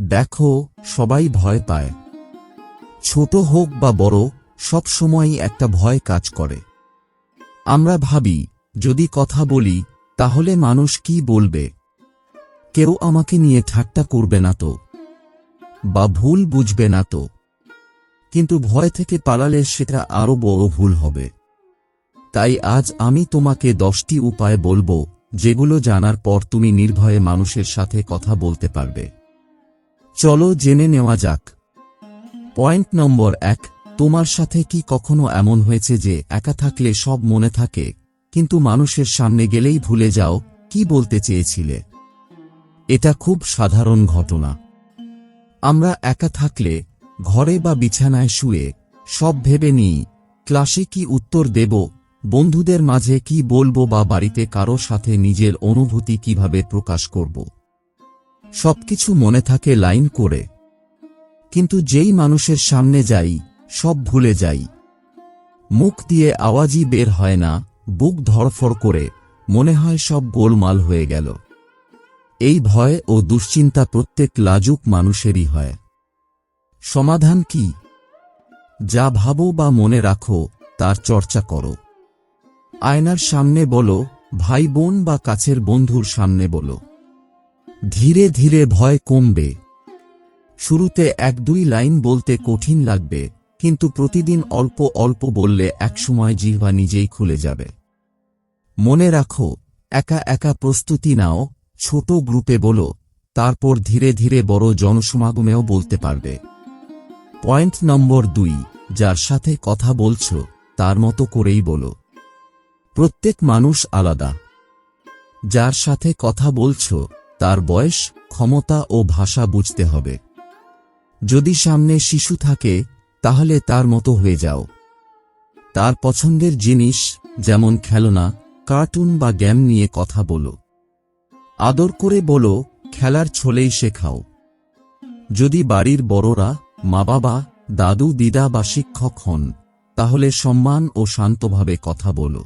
দেখো, সবাই ভয় পায়। ছোট হোক বা বড়, সব সময়ই একটা ভয় কাজ করে। আমরা ভাবি, যদি কথা বলি, তাহলে মানুষ কি বলবে? কেউ আমাকে নিয়ে ঠাট্টা করবে না তো। বা ভুল বুঝবে না তো। কিন্তু ভয় থেকে পালালে সেটা আরও বড় ভুল হবে। তাই আজ আমি তোমাকে দশটি উপায় বলব, যেগুলো জানার পর তুমি নির্ভয়ে মানুষের সাথে কথা বলতে পারবে। চলো জেনে নেওয়া যাক। পয়েন্ট নম্বর এক, তোমার সাথে কি কখনো এমন হয়েছে যে একা থাকলে সব মনে থাকে, কিন্তু মানুষের সামনে গেলেই ভুলে যাও কি বলতে চেয়েছিলে? এটা খুব সাধারণ ঘটনা। আমরা একা থাকলে, ঘরে বা বিছানায় শুয়ে, সব ভেবে নিই, ক্লাসে কি উত্তর দেব, বন্ধুদের মাঝে কি বলব বা বাড়িতে কারও সাথে নিজের অনুভূতি কীভাবে প্রকাশ করব। সবকিছু মনে থাকে লাইন করে। কিন্তু যেই মানুষের সামনে যাই, সব ভুলে যাই। মুখ দিয়ে আওয়াজই বের হয় না, বুক ধরফর করে, মনে হয় সব গোলমাল হয়ে গেল। এই ভয় ও দুশ্চিন্তা প্রত্যেক লাজুক মানুষেরই হয়। সমাধান কি? যা ভাবো বা মনে রাখো, তার চর্চা করো। আয়নার সামনে বলো, ভাই বোন বা কাছের বন্ধুর সামনে বলো। ধীরে ধীরে ভয় কমবে। শুরুতে এক দুই লাইন বলতে কঠিন লাগবে, কিন্তু প্রতিদিন অল্প অল্প বললে একসময় জিহ্বা নিজেই খুলে যাবে। মনে রাখো, একা একা প্রস্তুতি নাও, ছোট গ্রুপে বলো, তারপর ধীরে ধীরে বড় জনসমাগমেও বলতে পারবে। পয়েন্ট নম্বর দুই, যার সাথে কথা বলছো, তার মতো করেই বলো। প্রত্যেক মানুষ আলাদা। যার সাথে কথা বলছো তার বয়স, ক্ষমতা ও ভাষা বুঝতে হবে। যদি সামনে শিশু থাকে, তাহলে তার মতো হয়ে যাও। তার পছন্দের জিনিস, যেমন খেলনা, কার্টুন বা গেম নিয়ে কথা বলো। আদর করে বলো, খেলার ছলেই শেখাও। যদি বাড়ির বড়রা মা বাবা দাদু, দিদা বা শিক্ষক হন, তাহলে সম্মান ও শান্তভাবে কথা বলো।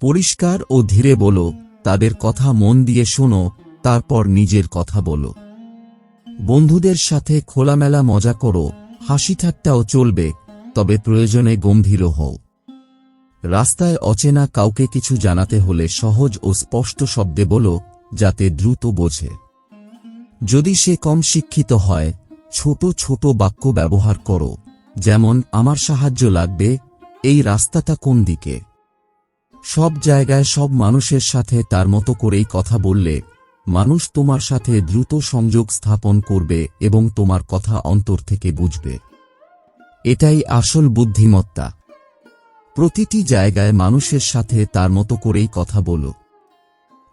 পরিষ্কার ও ধীরে বলো, তাদের কথা মন দিয়ে শোনো তারপর নিজের কথা বলো। বন্ধুদের সাথে খোলামেলা মজা করো, হাসি ঠাট্টাও চলবে, তবে প্রয়োজনে গম্ভীর হও। রাস্তায় অচেনা কাউকে কিছু জানাতে হলে সহজ ও স্পষ্ট শব্দে বলো, যাতে দ্রুত বোঝে। যদি সে কম শিক্ষিত হয়, ছোট ছোট বাক্য ব্যবহার করো, যেমন, আমার সাহায্য লাগবে, এই রাস্তাটা কোন দিকে? সব জায়গায় সব মানুষের সাথে তার মতো করেই কথা বললে মানুষ তোমার সাথে দ্রুত সংযোগ স্থাপন করবে এবং তোমার কথা অন্তর থেকে বুঝবে। এটাই আসল বুদ্ধিমত্তা। প্রতিটি জায়গায় মানুষের সাথে তার মতো করেই কথা বলো।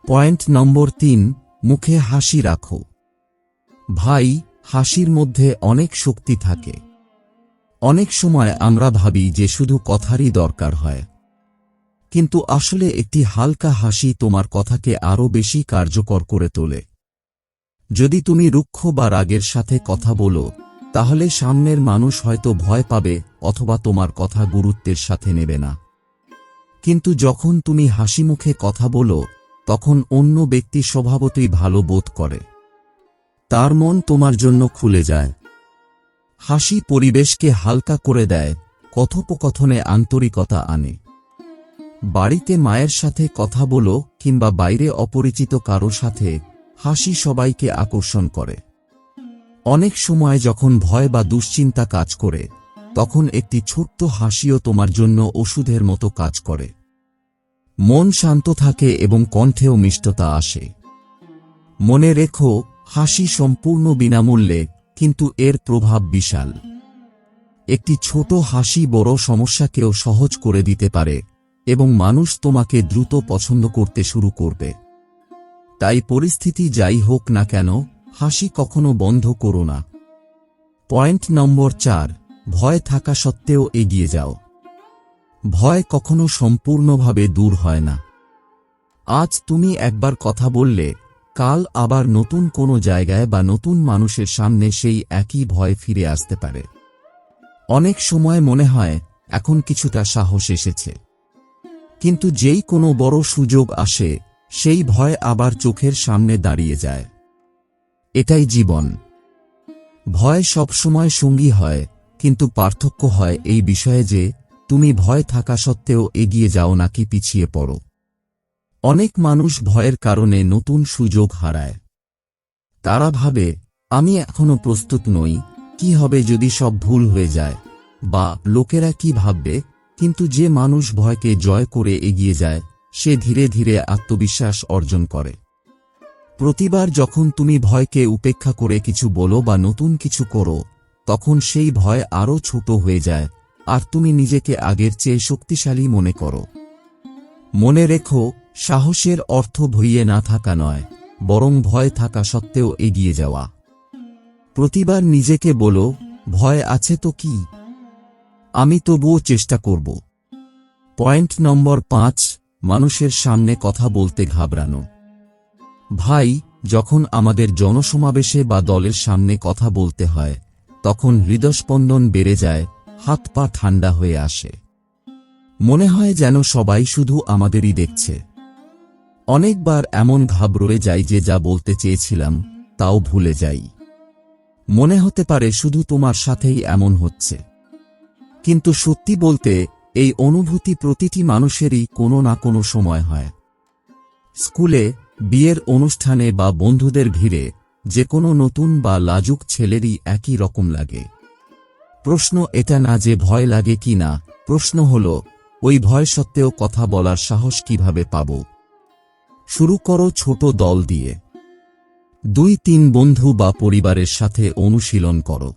পয়েন্ট নম্বর তিন, মুখে হাসি রাখো। ভাই, হাসির মধ্যে অনেক শক্তি থাকে। অনেক সময় আমরা ভাবি যে শুধু কথারই দরকার হয়। কিন্তু আসলে একটি হালকা হাসি তোমার কথাকে আরও বেশি কার্যকর করে তোলে। যদি তুমি রুক্ষ বা রাগের সাথে কথা বলো, তাহলে সামনের মানুষ হয়তো ভয় পাবে অথবা তোমার কথা গুরুত্বের সাথে নেবে না। কিন্তু যখন তুমি হাসি মুখে কথা বলো, তখন অন্য ব্যক্তি স্বভাবতই ভালো বোধ করে। তার মন তোমার জন্য খুলে যায়। হাসি পরিবেশকে হালকা করে দেয়, কথোপকথনে আন্তরিকতা আনে। বাড়িতে মায়ের সাথে কথা বলো কিংবা বাইরে অপরিচিত কারও সাথে, হাসি সবাইকে আকর্ষণ করে। অনেক সময় যখন ভয় বা দুশ্চিন্তা কাজ করে, তখন একটি ছোট্ট হাসিও তোমার জন্য ওষুধের মতো কাজ করে। মন শান্ত থাকে এবং কণ্ঠেও মিষ্টতা আসে। মনে রেখো, হাসি সম্পূর্ণ বিনামূল্যে, কিন্তু এর প্রভাব বিশাল। একটি ছোট হাসি বড় সমস্যাকেও সহজ করে দিতে পারে এবং মানুষ তোমাকে দ্রুত পছন্দ করতে শুরু করবে। তাই পরিস্থিতি যাই হোক না কেন, হাসি কখনো বন্ধ করো না। পয়েন্ট নম্বর চার, ভয় থাকা সত্ত্বেও এগিয়ে যাও। ভয় কখনো সম্পূর্ণভাবে দূর হয় না। আজ তুমি একবার কথা বললে, কাল আবার নতুন কোনো জায়গায় বা নতুন মানুষের সামনে সেই একই ভয় ফিরে আসতে পারে। অনেক সময় মনে হয়, এখন কিছুটা সাহস এসেছে। কিন্তু যেই কোনো বড় সুযোগ আসে, সেই ভয় আবার চোখের সামনে দাঁড়িয়ে যায়। এটাই জীবন। ভয় সবসময় সঙ্গী হয়, কিন্তু পার্থক্য হয় এই বিষয়ে যে, তুমি ভয় থাকা সত্ত্বেও এগিয়ে যাও নাকি পিছিয়ে পড়ো। অনেক মানুষ ভয়ের কারণে নতুন সুযোগ হারায়। তারা ভাবে, আমি এখনও প্রস্তুত নই, কি হবে যদি সব ভুল হয়ে যায়? বা, লোকেরা কি ভাববে? কিন্তু যে মানুষ ভয়কে জয় করে এগিয়ে যায়, সে ধীরে ধীরে আত্মবিশ্বাস অর্জন করে। প্রতিবার যখন তুমি ভয়কে উপেক্ষা করে কিছু বলো বা নতুন কিছু করো, তখন সেই ভয় আরও ছোট হয়ে যায়, আর তুমি নিজেকে আগের চেয়ে শক্তিশালী মনে করো। মনে রেখো, সাহসের অর্থ ভইয়ে না থাকা নয়, বরং ভয় থাকা সত্ত্বেও এগিয়ে যাওয়া। প্রতিবার নিজেকে বলো, ভয় আছে তো কি? আমি তবুও চেষ্টা করব। পয়েন্ট নম্বর পাঁচ, মানুষের সামনে কথা বলতে ঘাবড়ানো। ভাই, যখন আমাদের জনসমাবেশে বা দলের সামনে কথা বলতে হয়, তখন হৃদস্পন্দন বেড়ে যায়, হাত পা ঠান্ডা হয়ে আসে। মনে হয় যেন সবাই শুধু আমাদেরই দেখছে। অনেকবার এমন ঘাবড়ে যাই যে যা বলতে চেয়েছিলাম, তাও ভুলে যাই। মনে হতে পারে শুধু তোমার সাথেই এমন হচ্ছে। কিন্তু সত্যি বলতে, এই অনুভূতি প্রতিটি মানুষেরই কোনো না কোনো সময় হয়। স্কুলে, বিয়ের অনুষ্ঠানে বা বন্ধুদের ভিড়ে, যে কোনো নতুন বা লাজুক ছেলেরই একই রকম লাগে। প্রশ্ন এটা না যে ভয় লাগে কি না, প্রশ্ন হল, ওই ভয় সত্ত্বেও কথা বলার সাহস কীভাবে পাব? শুরু করো ছোট দল দিয়ে। দুই তিন বন্ধু বা পরিবারের সাথে অনুশীলন করো।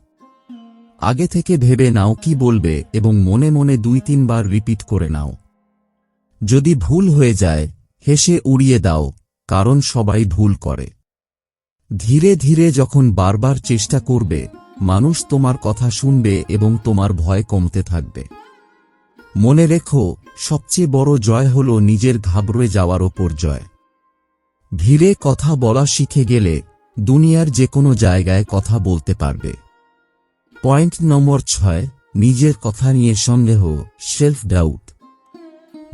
আগে থেকে ভেবে নাও কি বলবে এবং মনে মনে দুই তিনবার রিপিট করে নাও। যদি ভুল হয়ে যায়, হেসে উড়িয়ে দাও, কারণ সবাই ভুল করে। ধীরে ধীরে যখন বারবার চেষ্টা করবে, মানুষ তোমার কথা শুনবে এবং তোমার ভয় কমতে থাকবে। মনে রেখো, সবচেয়ে বড় জয় হল নিজের ঘাবড়ে যাওয়ার ওপর জয়। ধীরে কথা বলা শিখে গেলে, দুনিয়ার যে কোনো জায়গায় কথা বলতে পারবে। পয়েন্ট নম্বর ছয়, নিজের কথা নিয়ে সন্দেহ সেলফ ডাউট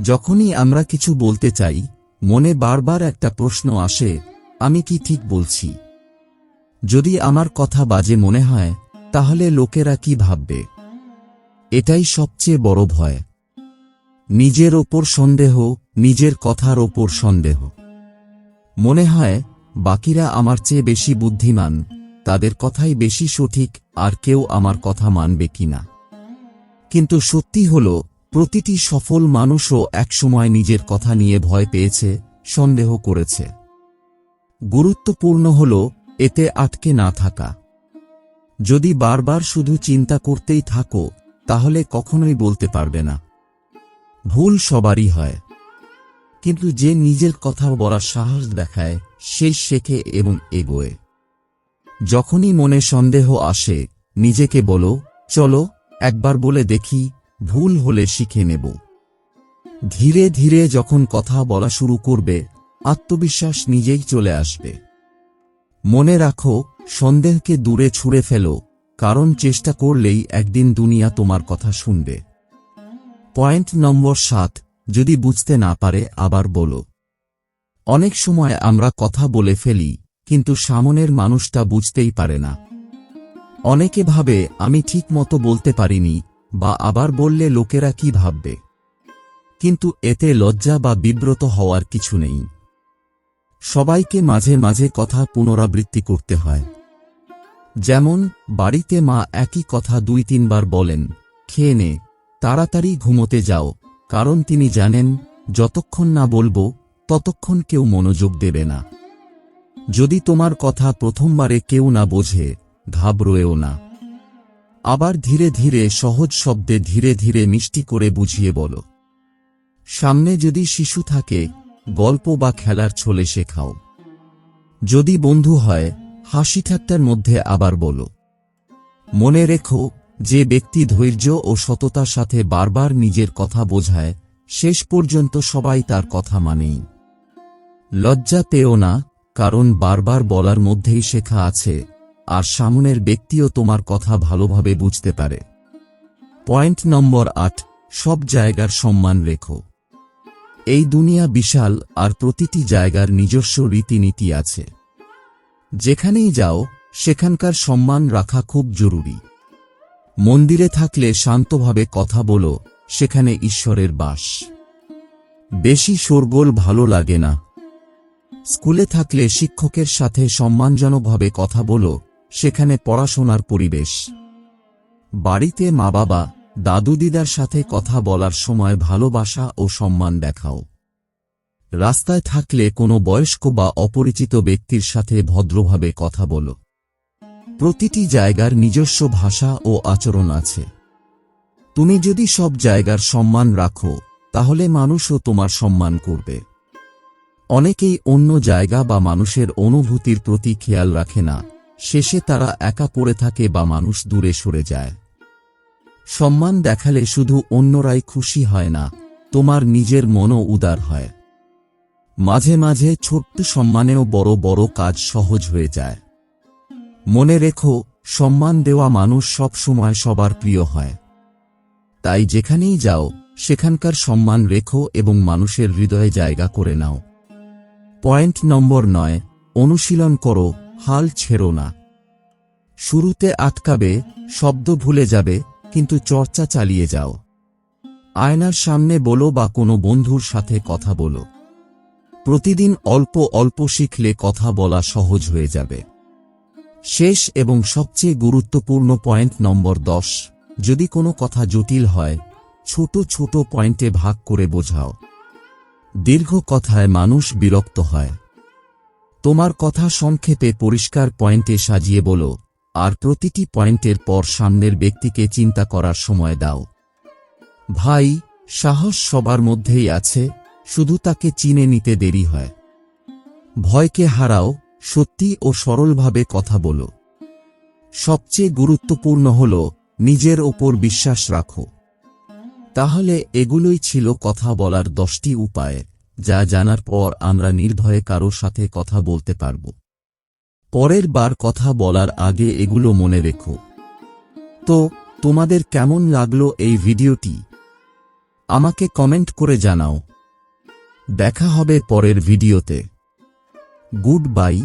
যখনই আমরা কিছু বলতে চাই, মনে বারবার একটা প্রশ্ন আসে, আমি কি ঠিক বলছি? যদি আমার কথা বাজে মনে হয়, তাহলে লোকেরা কি ভাববে? এটাই সবচেয়ে বড় ভয়। নিজের ওপর সন্দেহ, নিজের কথার ওপর সন্দেহ। মনে হয়, বাকিরা আমার চেয়ে বেশি বুদ্ধিমান। তাদের কথাই বেশি সঠিক, আর কেউ আমার কথা মানবে কিনা। কিন্তু সত্যি হল, প্রতিটি সফল মানুষও একসময় নিজের কথা নিয়ে ভয় পেয়েছে, সন্দেহ করেছে। গুরুত্বপূর্ণ হল, এতে আটকে না থাকা। যদি বারবার শুধু চিন্তা করতেই থাকো, তাহলে কখনোই বলতে পারবে না। ভুল সবারই হয়। কিন্তু যে নিজের কথা বলার সাহস দেখায়, সে শেখে এবং এগোয়। যখনই মনে সন্দেহ আসে, নিজেকে বলো, চলো, একবার বলে দেখি, ভুল হলে শিখে নেব। ধীরে ধীরে যখন কথা বলা শুরু করবে, আত্মবিশ্বাস নিজেই চলে আসবে। মনে রাখো, সন্দেহকে দূরে ছুঁড়ে ফেলো, কারণ চেষ্টা করলেই একদিন দুনিয়া তোমার কথা শুনবে। পয়েন্ট নম্বর সাত, যদি বুঝতে না পারে, আবার বলো। অনেক সময় আমরা কথা বলে ফেলি কিন্তু সামনের মানুষটা বুঝতেই পারে না। অনেকে ভাবে, আমি ঠিক মতো বলতে পারিনি, বা আবার বললে লোকেরা কি ভাববে? কিন্তু এতে লজ্জা বা বিব্রত হওয়ার কিছু নেই। সবাইকে মাঝে মাঝে কথা পুনরাবৃত্তি করতে হয়। যেমন, বাড়িতে মা একই কথা দুই তিনবার বলেন, খেয়ে নে, তাড়াতাড়ি ঘুমোতে যাও, কারণ তিনি জানেন, যতক্ষণ না বলব, ততক্ষণ কেউ মনোযোগ দেবে না। যদি তোমার কথা প্রথমবারে কেউ না বোঝে, ঘাবড়োয়েও না। আবার ধীরে ধীরে, সহজ শব্দে ধীরে ধীরে মিষ্টি করে বুঝিয়ে বলো। সামনে যদি শিশু থাকে, গল্প বা খেলার ছলে শেখাও। যদি বন্ধু হয়, হাসি ঠাট্টার মধ্যে আবার বলো। মনে রেখো, যে ব্যক্তি ধৈর্য ও সততার সাথে বারবার নিজের কথা বোঝায়, শেষ পর্যন্ত সবাই তার কথা মানেই। লজ্জা পেও না কারণ বারবার বলার মধ্যেই শেখা আছে, আর সামনের ব্যক্তিও তোমার কথা ভালোভাবে বুঝতে পারে। পয়েন্ট নম্বর আট, সব জায়গার সম্মান রেখো। এই দুনিয়া বিশাল, আর প্রতিটি জায়গার নিজস্ব রীতিনীতি আছে। যেখানেই যাও, সেখানকার সম্মান রাখা খুব জরুরি। মন্দিরে থাকলে শান্তভাবে কথা বলো, সেখানে ঈশ্বরের বাস। বেশি শোরগোল ভালো লাগে না। স্কুলে থাকলে শিক্ষকের সাথে সম্মানজনকভাবে কথা বলো, সেখানে পড়াশোনার পরিবেশ। বাড়িতে মা বাবা, দাদু দিদার সাথে কথা বলার সময় ভালোবাসা ও সম্মান দেখাও। রাস্তায় থাকলে কোনো বয়স্ক বা অপরিচিত ব্যক্তির সাথে ভদ্রভাবে কথা বলো। প্রতিটি জায়গার নিজস্ব ভাষা ও আচরণ আছে। তুমি যদি সব জায়গার সম্মান রাখো, তাহলে মানুষও তোমার সম্মান করবে। অনেকেই অন্য জায়গা বা মানুষের অনুভূতির প্রতি খেয়াল রাখে না। শেষে তারা একা পড়ে থাকে বা মানুষ দূরে সরে যায়। সম্মান দেখালে শুধু অন্যরাই খুশি হয় না, তোমার নিজের মনও উদার হয়। মাঝে মাঝে ছোট্ট সম্মানেও বড় বড় কাজ সহজ হয়ে যায়। মনে রেখো, সম্মান দেওয়া মানুষ সব সময় সবার প্রিয় হয়। তাই যেখানেই যাও, সেখানকার সম্মান রেখো এবং মানুষের হৃদয়ে জায়গা করে নাও। পয়েন্ট নম্বর নয়, অনুশীলন করো, হাল ছেড়ো না। শুরুতে আটকাবে, শব্দ ভুলে যাবে, কিন্তু চর্চা চালিয়ে যাও। আয়নার সামনে বলো বা কোনো বন্ধুর সাথে কথা বলো। প্রতিদিন অল্প অল্প শিখলে কথা বলা সহজ হয়ে যাবে। শেষ এবং সবচেয়ে গুরুত্বপূর্ণ পয়েন্ট নম্বর দশ, যদি কোনো কথা জটিল হয়, ছোট ছোট পয়েন্টে ভাগ করে বোঝাও। দীর্ঘ কথায় মানুষ বিরক্ত হয়। তোমার কথা সংক্ষেপে পরিষ্কার পয়েন্টে সাজিয়ে বলো, আর প্রতিটি পয়েন্টের পর সামনের ব্যক্তিকে চিন্তা করার সময় দাও। ভাই, সাহস সবার মধ্যেই আছে, শুধু তাকে চিনে নিতে দেরি হয়। ভয়কে হারাও, সত্যি ও সরলভাবে কথা বলো। সবচেয়ে গুরুত্বপূর্ণ হল, নিজের ওপর বিশ্বাস রাখো। তাহলে এগুলোই ছিল কথা বলার দশটি উপায়, যা জানার পর আমরা নির্ভয়ে কারও সাথে কথা বলতে পারব। পরের বার কথা বলার আগে এগুলো মনে রেখো। তো, তোমাদের কেমন লাগল এই ভিডিওটি? আমাকে কমেন্ট করে জানাও। দেখা হবে পরের ভিডিওতে। Good bye.